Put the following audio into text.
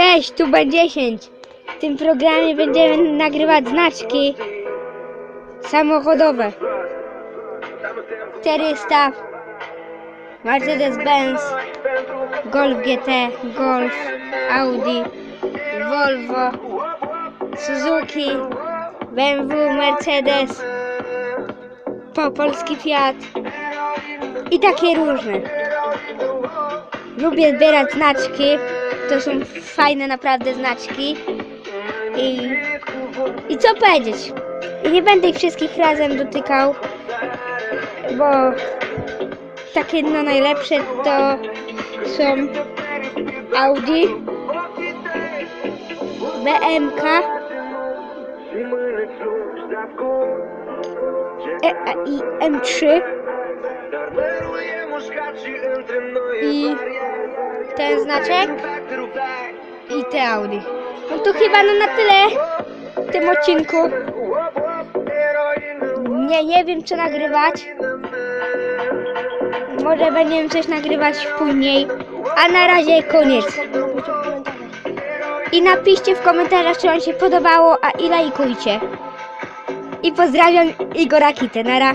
Cześć, tu B10. W tym programie będziemy nagrywać znaczki samochodowe. 400, Mercedes-Benz, Golf GT, Golf, Audi, Volvo, Suzuki, BMW, Mercedes, po polski Fiat i takie różne. Lubię zbierać znaczki. To są fajne naprawdę znaczki. I, I co powiedzieć? I nie będę ich wszystkich razem dotykał, bo takie no najlepsze to są Audi, BMK e, i M3 i ten znaczek i te Audi. No to chyba no na tyle w tym odcinku. Nie, nie wiem co nagrywać. Może będziemy coś nagrywać później. A na razie koniec. I napiszcie w komentarzach, czy wam się podobało, a i lajkujcie. I pozdrawiam Igora Kitę. Nara.